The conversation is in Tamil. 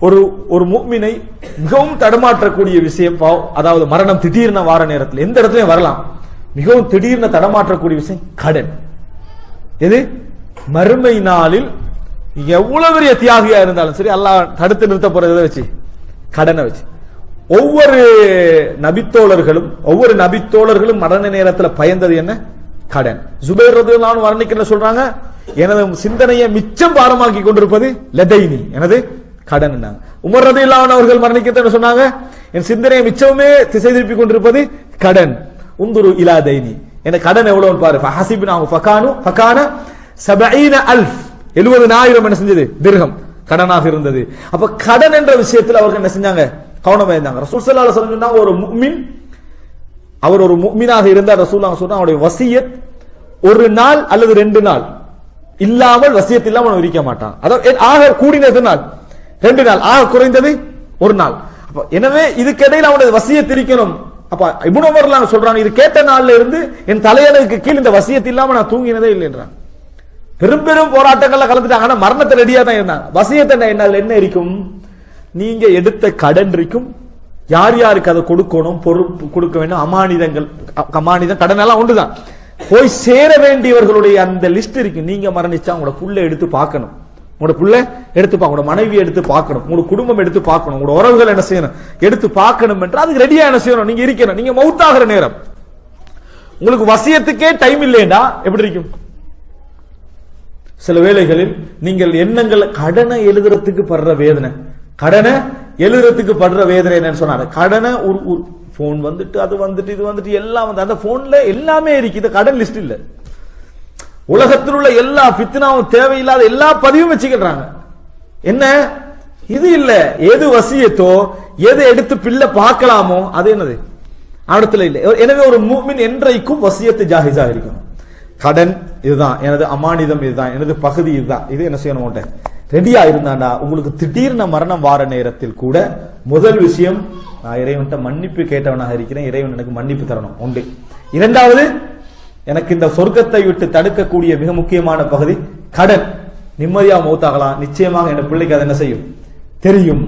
ஒரு ஒரு மூமினை மிகவும் தடமாற்றக்கூடிய விஷயம் அதாவது மரணம் திடீர்னு வார நேரத்தில் எந்த இடத்துலயும் வரலாம். மிகவும் திடீர்னு தடமாற்றக்கூடிய விஷயம் கடன். எது? மறுமை நாளில் எவ்வளவு பெரிய தியாகியா இருந்தாலும் சரி அல்லாஹ் தடுத்து நிறுத்த போறது எதை வச்சு? கடனை வச்சு. ஒவ்வொரு நபித்தோழர்களும் ஒவ்வொரு நபித்தோழர்களும் மரண நேரத்தில் பயந்தது என்ன? கடன். ஜுபைர் ரதியல்லாஹு வர்ணிக்கிற சொல்றாங்க எனது சிந்தனையை மிச்சம் பாரமாக்கி கொண்டிருப்பது லெதைனி எனது கடன் உமர் இல்லாமல் அவர்கள் மரணிக்கிறத சொன்னாங்க என் சிந்தனையை மிச்சமே திசை திருப்பி கொண்டிருப்பது கடன். உந்துரு இலா தைனி. என் கடன் எவ்வளவு பாரு. ஃபஹசிப்னாஹு ஃபகானு ஃபகான சபைன அல்ஃப். எழுபதுனாயிரம் என்ன செஞ்சது? திருகம் கடனாக இருந்தது. அப்ப கடன் என்ற விஷயத்தில் அவர்கள் என்ன செஞ்சாங்க? கவனமா இருந்தாங்க ரசூல் ஸல்லல்லாஹு சொன்னாங்க ஒரு முக்மின் அவர் ஒரு முஃமினாக இருந்தார். ரசூலுல்லாஹ் சொன்னா அவருடைய வசியத் ஒரு நாள் அல்லது ரெண்டு நாள். இல்லாமல் வசியத் இல்லாமல் அவன் இருக்க மாட்டான். அதாவது ஆக கூடினது நாள்? ரெண்டு நாள். ஆக குறைந்தது ஒரு நாள். எனவே இதுக்கிடையில் அவனது வசிய திரிக்கணும். அப்ப இப்னு சொல்றாங்க இது கேட்ட நாள்ல இருந்து என் தலையணுக்கு கீழ் இந்த வசியத்தை இல்லாம நான் தூங்கினதே இல்லைன்றான் பெரும் பெரும் போராட்டங்கள்ல கலந்துட்டாங்க ஆனா மரணத்தை ரெடியா தான் இருந்தாங்க வசியத்தை என்ன என்ன இருக்கும் நீங்க எடுத்த கடன் இருக்கும். யார் யாருக்கு அதை கொடுக்கணும் பொறுப்பு கொடுக்க வேண்டும்? அமானிதங்கள் அமானிதம் கடன் எல்லாம் ஒன்றுதான் போய் சேர வேண்டியவர்களுடைய அந்த லிஸ்ட் இருக்கு. நீங்க மரணிச்சா உங்களோட புள்ள எடுத்து பார்க்கணும். உங்களோட பிள்ளை எடுத்து உங்களோட மனைவி எடுத்து பார்க்கணும். உங்களோட குடும்பம் எடுத்து பார்க்கணும். உங்களோட உறவுகள் என்ன செய்யணும்? எடுத்து பார்க்கணும் என்று அதுக்கு ரெடியா என்ன செய்யணும்? நீங்க இருக்கணும். நீங்க மவுத்தாகிற நேரம். உங்களுக்கு வசியத்துக்கே டைம் இல்லையா எப்படி இருக்கும்? சில வேளைகளில் நீங்கள் எண்ணங்கள் கடனை எழுதுறதுக்கு படுற வேதனை. கடனை எழுதுறதுக்கு படுற வேதனை என்னன்னு சொன்னாரு. கடனை ஒரு ஃபோன் வந்துட்டு அது வந்துட்டு இது வந்துட்டு எல்லாம் வந்து அந்த ஃபோனில் எல்லாமே இருக்கு. இது கடன் லிஸ்ட் இல்லை. உலகத்தில் உள்ள எல்லா பித்னாவும் தேவையில்லாத எல்லா பதிவும் வச்சுக்கிறாங்க என்ன? இது இல்ல. எது வசியத்தோ எது எடுத்து பிள்ளை பார்க்கலாமோ அது என்னது? இடத்துல இல்லை. எனவே ஒரு மூமின் என்றைக்கும் வசியத்து ஜாகிஜா இருக்கணும். கடன் இதுதான். எனது அமானிதம் இதுதான். எனது பகுதி இதுதான். இது என்ன செய்யணும் ரெடியா இருந்தாண்டா உங்களுக்கு திடீர்னு மரணம் வார நேரத்தில் கூட முதல் விஷயம் நான் இறைவன்கிட்ட மன்னிப்பு கேட்டவனாக இருக்கிறேன். இறைவன் எனக்கு மன்னிப்பு தரணும். உண்டு. இரண்டாவது எனக்கு இந்த சொர்க்கத்தை விட்டு தடுக்கக்கூடிய மிக முக்கியமான பகுதி கடன். நிம்மதியா மூத்தாகலாம். நிச்சயமாக என் பிள்ளைக்கு அது என்ன செய்யும்? தெரியும்.